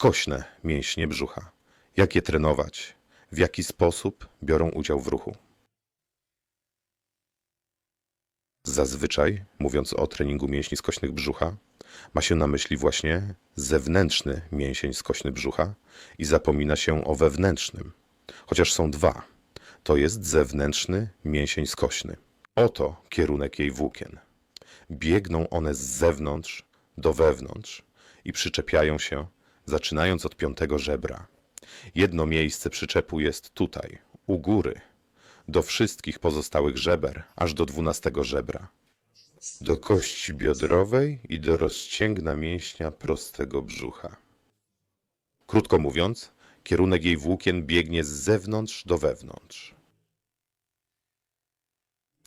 skośne mięśnie brzucha. Jak je trenować? W jaki sposób biorą udział w ruchu? Zazwyczaj, mówiąc o treningu mięśni skośnych brzucha, ma się na myśli właśnie zewnętrzny mięsień skośny brzucha i zapomina się o wewnętrznym. Chociaż są dwa. To jest zewnętrzny mięsień skośny. Oto kierunek jej włókien. Biegną one z zewnątrz do wewnątrz i przyczepiają się, zaczynając od piątego żebra. Jedno miejsce przyczepu jest tutaj, u góry, do wszystkich pozostałych żeber, aż do dwunastego żebra. Do kości biodrowej i do rozcięgna mięśnia prostego brzucha. Krótko mówiąc, kierunek jej włókien biegnie z zewnątrz do wewnątrz.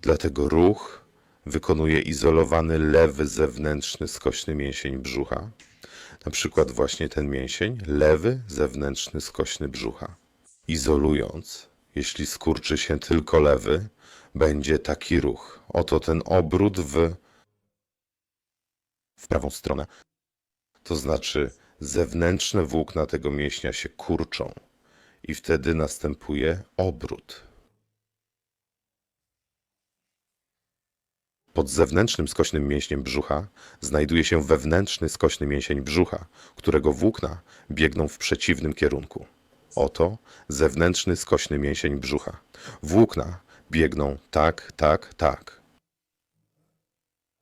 Dlatego ruch wykonuje izolowany lewy zewnętrzny skośny mięsień brzucha, na przykład właśnie ten mięsień, lewy zewnętrzny skośny brzucha. Izolując, jeśli skurczy się tylko lewy, będzie taki ruch. Oto ten obrót w, w prawą stronę. To znaczy zewnętrzne włókna tego mięśnia się kurczą i wtedy następuje obrót. Pod zewnętrznym skośnym mięśniem brzucha znajduje się wewnętrzny skośny mięsień brzucha, którego włókna biegną w przeciwnym kierunku. Oto zewnętrzny skośny mięsień brzucha. Włókna biegną tak, tak, tak.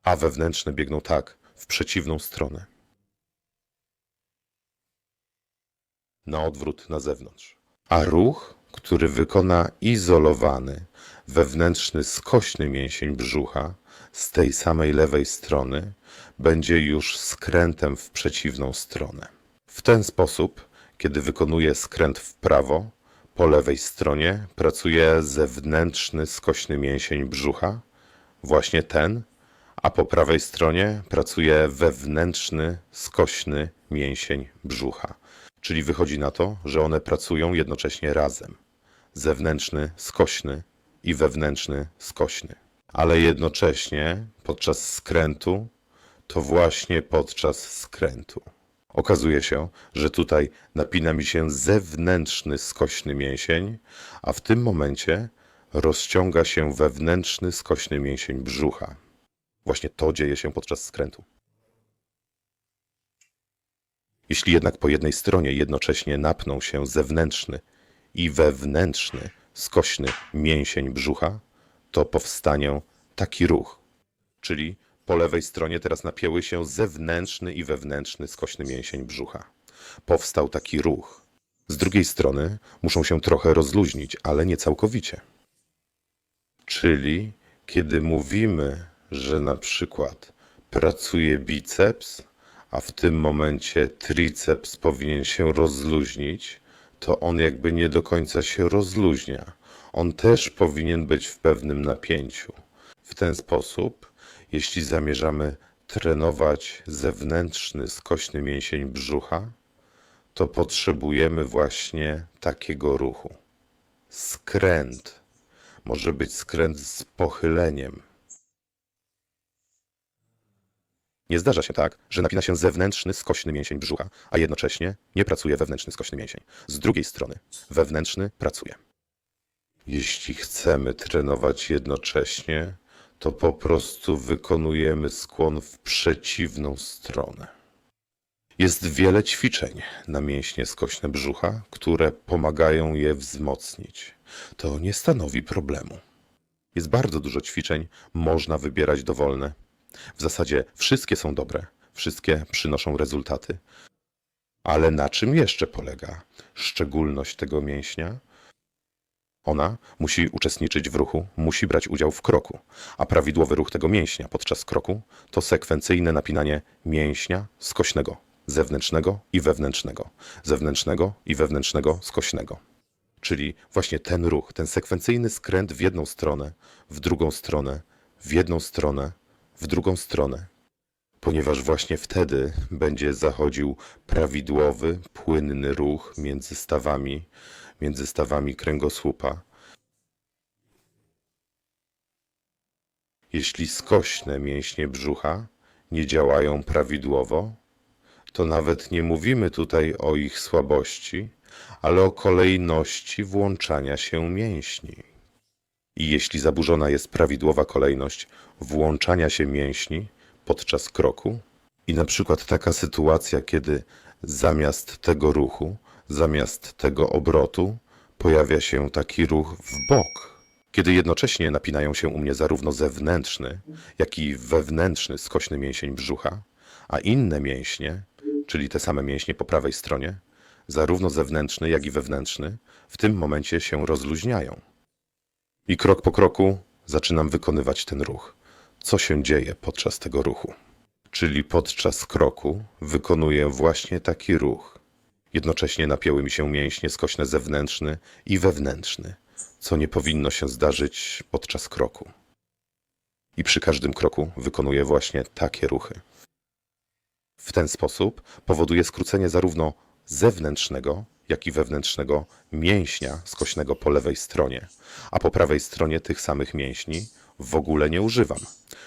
A wewnętrzne biegną tak, w przeciwną stronę. Na odwrót na zewnątrz. A ruch, który wykona izolowany, wewnętrzny skośny mięsień brzucha z tej samej lewej strony, będzie już skrętem w przeciwną stronę. W ten sposób, kiedy wykonuje skręt w prawo, po lewej stronie pracuje zewnętrzny skośny mięsień brzucha, właśnie ten, a po prawej stronie pracuje wewnętrzny skośny mięsień brzucha. Czyli wychodzi na to, że one pracują jednocześnie razem. Zewnętrzny skośny i wewnętrzny skośny. Ale jednocześnie podczas skrętu to właśnie podczas skrętu. Okazuje się, że tutaj napina mi się zewnętrzny skośny mięsień, a w tym momencie rozciąga się wewnętrzny skośny mięsień brzucha. Właśnie to dzieje się podczas skrętu. Jeśli jednak po jednej stronie jednocześnie napną się zewnętrzny i wewnętrzny skośny mięsień brzucha, to powstanie taki ruch. Czyli po lewej stronie teraz napięły się zewnętrzny i wewnętrzny skośny mięsień brzucha. Powstał taki ruch. Z drugiej strony muszą się trochę rozluźnić, ale nie całkowicie. Czyli kiedy mówimy, że na przykład pracuje biceps, a w tym momencie triceps powinien się rozluźnić, to on jakby nie do końca się rozluźnia. On też powinien być w pewnym napięciu. W ten sposób, jeśli zamierzamy trenować zewnętrzny skośny mięsień brzucha, to potrzebujemy właśnie takiego ruchu. Skręt. Może być skręt z pochyleniem. Nie zdarza się tak, że napina się zewnętrzny skośny mięsień brzucha, a jednocześnie nie pracuje wewnętrzny skośny mięsień. Z drugiej strony, wewnętrzny pracuje. Jeśli chcemy trenować jednocześnie, to po prostu wykonujemy skłon w przeciwną stronę. Jest wiele ćwiczeń na mięśnie skośne brzucha, które pomagają je wzmocnić. To nie stanowi problemu. Jest bardzo dużo ćwiczeń, można wybierać dowolne. W zasadzie wszystkie są dobre, wszystkie przynoszą rezultaty. Ale na czym jeszcze polega szczególność tego mięśnia? Ona musi uczestniczyć w ruchu, musi brać udział w kroku, a prawidłowy ruch tego mięśnia podczas kroku to sekwencyjne napinanie mięśnia skośnego, zewnętrznego i wewnętrznego, zewnętrznego i wewnętrznego skośnego. Czyli właśnie ten ruch, ten sekwencyjny skręt w jedną stronę, w drugą stronę, w jedną stronę, w drugą stronę. Ponieważ właśnie wtedy będzie zachodził prawidłowy, płynny ruch między stawami, między stawami kręgosłupa. Jeśli skośne mięśnie brzucha nie działają prawidłowo, to nawet nie mówimy tutaj o ich słabości, ale o kolejności włączania się mięśni. I jeśli zaburzona jest prawidłowa kolejność włączania się mięśni podczas kroku, i na przykład taka sytuacja, kiedy zamiast tego ruchu, zamiast tego obrotu, pojawia się taki ruch w bok, kiedy jednocześnie napinają się u mnie zarówno zewnętrzny, jak i wewnętrzny skośny mięsień brzucha, a inne mięśnie, czyli te same mięśnie po prawej stronie, zarówno zewnętrzny, jak i wewnętrzny, w tym momencie się rozluźniają. I krok po kroku zaczynam wykonywać ten ruch. Co się dzieje podczas tego ruchu? Czyli podczas kroku wykonuję właśnie taki ruch. Jednocześnie napięły mi się mięśnie skośne zewnętrzny i wewnętrzny, co nie powinno się zdarzyć podczas kroku. I przy każdym kroku wykonuję właśnie takie ruchy. W ten sposób powoduje skrócenie zarówno zewnętrznego, jak i wewnętrznego mięśnia skośnego po lewej stronie, a po prawej stronie tych samych mięśni w ogóle nie używam,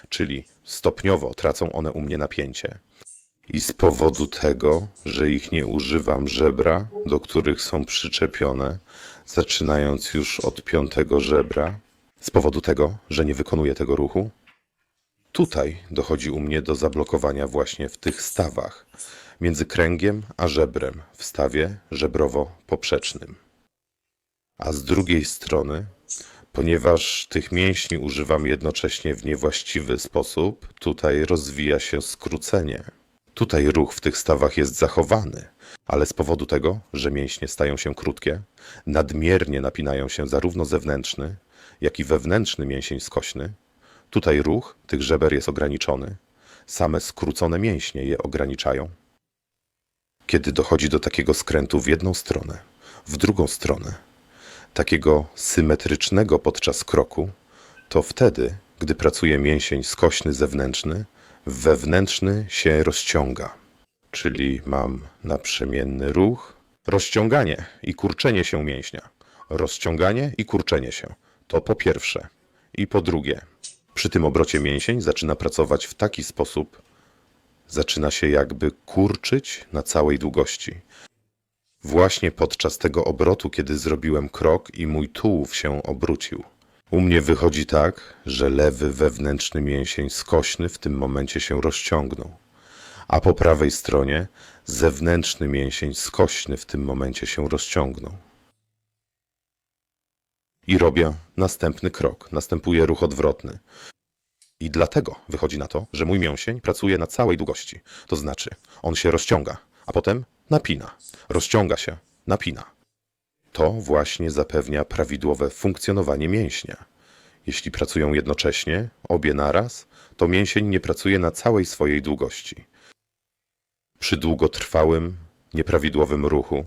czyli stopniowo tracą one u mnie napięcie. I z powodu tego, że ich nie używam żebra, do których są przyczepione, zaczynając już od piątego żebra, z powodu tego, że nie wykonuję tego ruchu, Tutaj dochodzi u mnie do zablokowania właśnie w tych stawach, między kręgiem a żebrem w stawie żebrowo-poprzecznym. A z drugiej strony, ponieważ tych mięśni używam jednocześnie w niewłaściwy sposób, tutaj rozwija się skrócenie. Tutaj ruch w tych stawach jest zachowany, ale z powodu tego, że mięśnie stają się krótkie, nadmiernie napinają się zarówno zewnętrzny, jak i wewnętrzny mięsień skośny, Tutaj ruch tych żeber jest ograniczony. Same skrócone mięśnie je ograniczają. Kiedy dochodzi do takiego skrętu w jedną stronę, w drugą stronę, takiego symetrycznego podczas kroku, to wtedy, gdy pracuje mięsień skośny zewnętrzny, wewnętrzny się rozciąga. Czyli mam naprzemienny ruch, rozciąganie i kurczenie się mięśnia. Rozciąganie i kurczenie się. To po pierwsze. I po drugie, przy tym obrocie mięsień zaczyna pracować w taki sposób, zaczyna się jakby kurczyć na całej długości. Właśnie podczas tego obrotu, kiedy zrobiłem krok i mój tułów się obrócił. U mnie wychodzi tak, że lewy wewnętrzny mięsień skośny w tym momencie się rozciągnął, a po prawej stronie zewnętrzny mięsień skośny w tym momencie się rozciągnął. I robię następny krok, następuje ruch odwrotny. I dlatego wychodzi na to, że mój mięsień pracuje na całej długości. To znaczy, on się rozciąga, a potem napina. Rozciąga się, napina. To właśnie zapewnia prawidłowe funkcjonowanie mięśnia. Jeśli pracują jednocześnie, obie naraz, to mięsień nie pracuje na całej swojej długości. Przy długotrwałym, nieprawidłowym ruchu,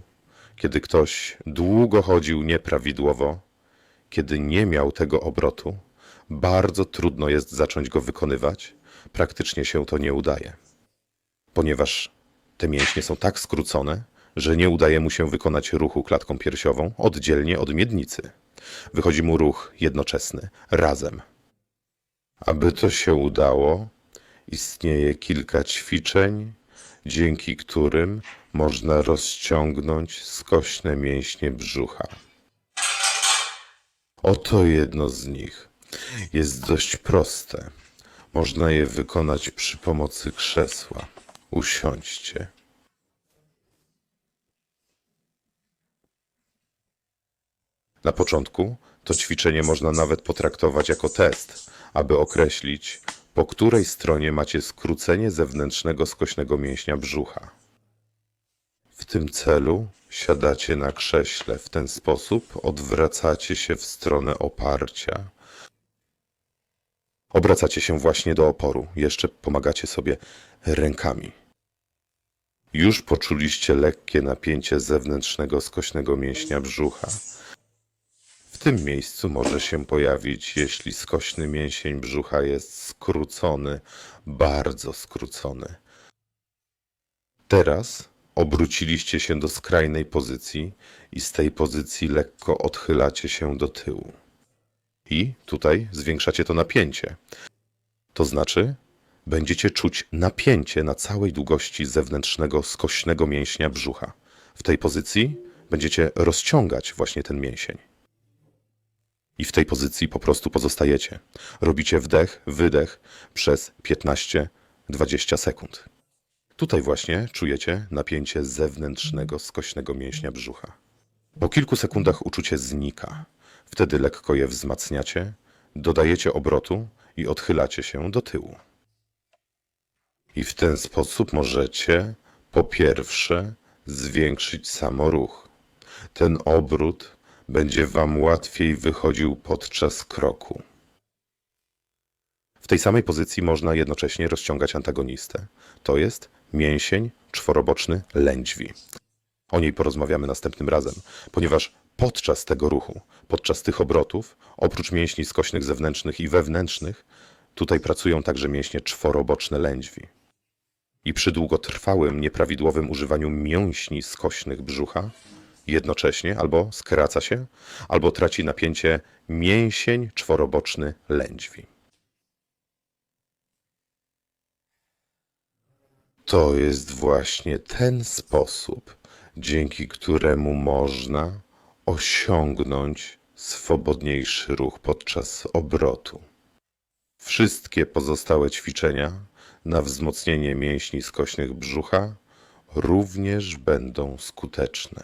kiedy ktoś długo chodził nieprawidłowo, kiedy nie miał tego obrotu, bardzo trudno jest zacząć go wykonywać, praktycznie się to nie udaje. Ponieważ te mięśnie są tak skrócone, że nie udaje mu się wykonać ruchu klatką piersiową oddzielnie od miednicy. Wychodzi mu ruch jednoczesny, razem. Aby to się udało, istnieje kilka ćwiczeń, dzięki którym można rozciągnąć skośne mięśnie brzucha. Oto jedno z nich. Jest dość proste. Można je wykonać przy pomocy krzesła. Usiądźcie. Na początku to ćwiczenie można nawet potraktować jako test, aby określić, po której stronie macie skrócenie zewnętrznego skośnego mięśnia brzucha. W tym celu siadacie na krześle w ten sposób, odwracacie się w stronę oparcia. Obracacie się właśnie do oporu, jeszcze pomagacie sobie rękami. Już poczuliście lekkie napięcie zewnętrznego skośnego mięśnia brzucha. W tym miejscu może się pojawić, jeśli skośny mięsień brzucha jest skrócony, bardzo skrócony. Teraz obróciliście się do skrajnej pozycji i z tej pozycji lekko odchylacie się do tyłu. I tutaj zwiększacie to napięcie. To znaczy, będziecie czuć napięcie na całej długości zewnętrznego skośnego mięśnia brzucha. W tej pozycji będziecie rozciągać właśnie ten mięsień. I w tej pozycji po prostu pozostajecie. Robicie wdech, wydech przez 15-20 sekund. Tutaj właśnie czujecie napięcie zewnętrznego skośnego mięśnia brzucha. Po kilku sekundach uczucie znika. Wtedy lekko je wzmacniacie, dodajecie obrotu i odchylacie się do tyłu. I w ten sposób możecie po pierwsze zwiększyć samoruch. Ten obrót będzie Wam łatwiej wychodził podczas kroku. W tej samej pozycji można jednocześnie rozciągać antagonistę. To jest mięsień czworoboczny lędźwi. O niej porozmawiamy następnym razem, ponieważ podczas tego ruchu, podczas tych obrotów, oprócz mięśni skośnych zewnętrznych i wewnętrznych, tutaj pracują także mięśnie czworoboczne lędźwi. I przy długotrwałym, nieprawidłowym używaniu mięśni skośnych brzucha, jednocześnie albo skraca się, albo traci napięcie mięsień czworoboczny lędźwi. To jest właśnie ten sposób, dzięki któremu można osiągnąć swobodniejszy ruch podczas obrotu. Wszystkie pozostałe ćwiczenia na wzmocnienie mięśni skośnych brzucha również będą skuteczne.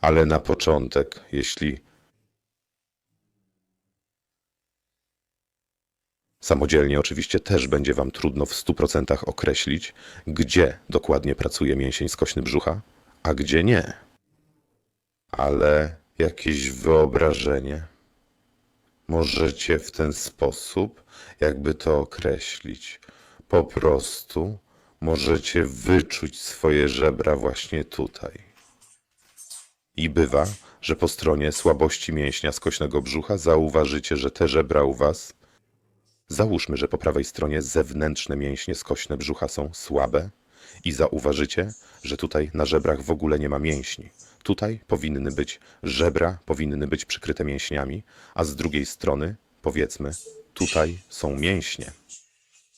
Ale na początek, jeśli Samodzielnie oczywiście też będzie Wam trudno w 100% określić, gdzie dokładnie pracuje mięsień skośny brzucha, a gdzie nie. Ale jakieś wyobrażenie możecie w ten sposób, jakby to określić. Po prostu możecie wyczuć swoje żebra właśnie tutaj. I bywa, że po stronie słabości mięśnia skośnego brzucha zauważycie, że te żebra u Was Załóżmy, że po prawej stronie zewnętrzne mięśnie skośne brzucha są słabe i zauważycie, że tutaj na żebrach w ogóle nie ma mięśni. Tutaj powinny być żebra, powinny być przykryte mięśniami, a z drugiej strony, powiedzmy, tutaj są mięśnie.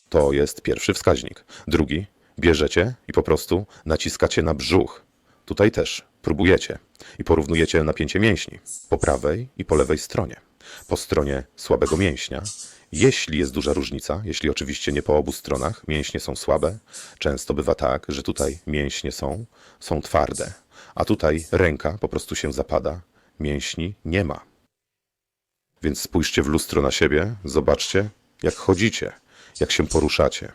To jest pierwszy wskaźnik. Drugi, bierzecie i po prostu naciskacie na brzuch. Tutaj też próbujecie i porównujecie napięcie mięśni po prawej i po lewej stronie. Po stronie słabego mięśnia jeśli jest duża różnica, jeśli oczywiście nie po obu stronach, mięśnie są słabe, często bywa tak, że tutaj mięśnie są, są twarde, a tutaj ręka po prostu się zapada, mięśni nie ma. Więc spójrzcie w lustro na siebie, zobaczcie, jak chodzicie, jak się poruszacie.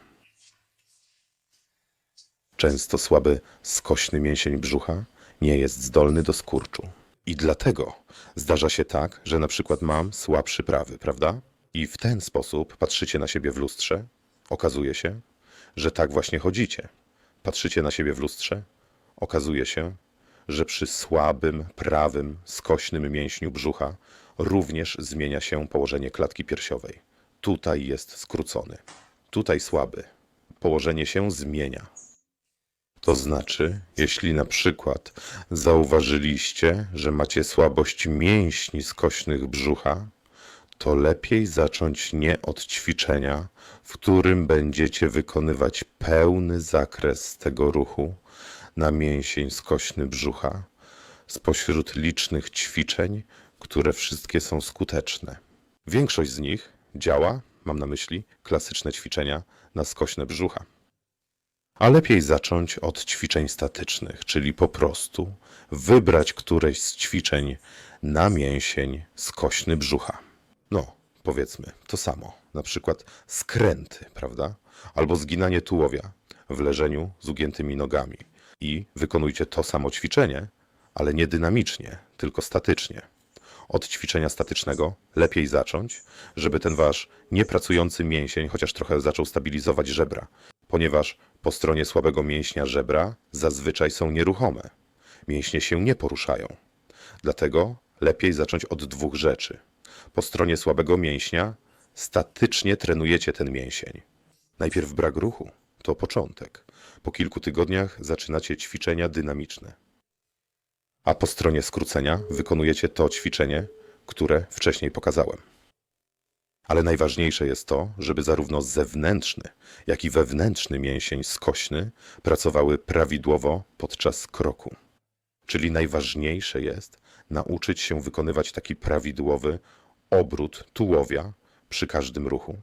Często słaby, skośny mięsień brzucha nie jest zdolny do skurczu. I dlatego zdarza się tak, że na przykład mam słabszy prawy, prawda? I w ten sposób patrzycie na siebie w lustrze, okazuje się, że tak właśnie chodzicie. Patrzycie na siebie w lustrze, okazuje się, że przy słabym, prawym, skośnym mięśniu brzucha również zmienia się położenie klatki piersiowej. Tutaj jest skrócony, tutaj słaby. Położenie się zmienia. To znaczy, jeśli na przykład zauważyliście, że macie słabość mięśni skośnych brzucha, to lepiej zacząć nie od ćwiczenia, w którym będziecie wykonywać pełny zakres tego ruchu na mięsień skośny brzucha, spośród licznych ćwiczeń, które wszystkie są skuteczne. Większość z nich działa, mam na myśli klasyczne ćwiczenia na skośne brzucha. A lepiej zacząć od ćwiczeń statycznych, czyli po prostu wybrać któreś z ćwiczeń na mięsień skośny brzucha. No, powiedzmy, to samo. Na przykład skręty, prawda? Albo zginanie tułowia w leżeniu z ugiętymi nogami. I wykonujcie to samo ćwiczenie, ale nie dynamicznie, tylko statycznie. Od ćwiczenia statycznego lepiej zacząć, żeby ten wasz niepracujący mięsień chociaż trochę zaczął stabilizować żebra, ponieważ po stronie słabego mięśnia żebra zazwyczaj są nieruchome. Mięśnie się nie poruszają. Dlatego lepiej zacząć od dwóch rzeczy – po stronie słabego mięśnia statycznie trenujecie ten mięsień. Najpierw brak ruchu to początek. Po kilku tygodniach zaczynacie ćwiczenia dynamiczne. A po stronie skrócenia wykonujecie to ćwiczenie, które wcześniej pokazałem. Ale najważniejsze jest to, żeby zarówno zewnętrzny, jak i wewnętrzny mięsień skośny pracowały prawidłowo podczas kroku. Czyli najważniejsze jest nauczyć się wykonywać taki prawidłowy obrót tułowia przy każdym ruchu,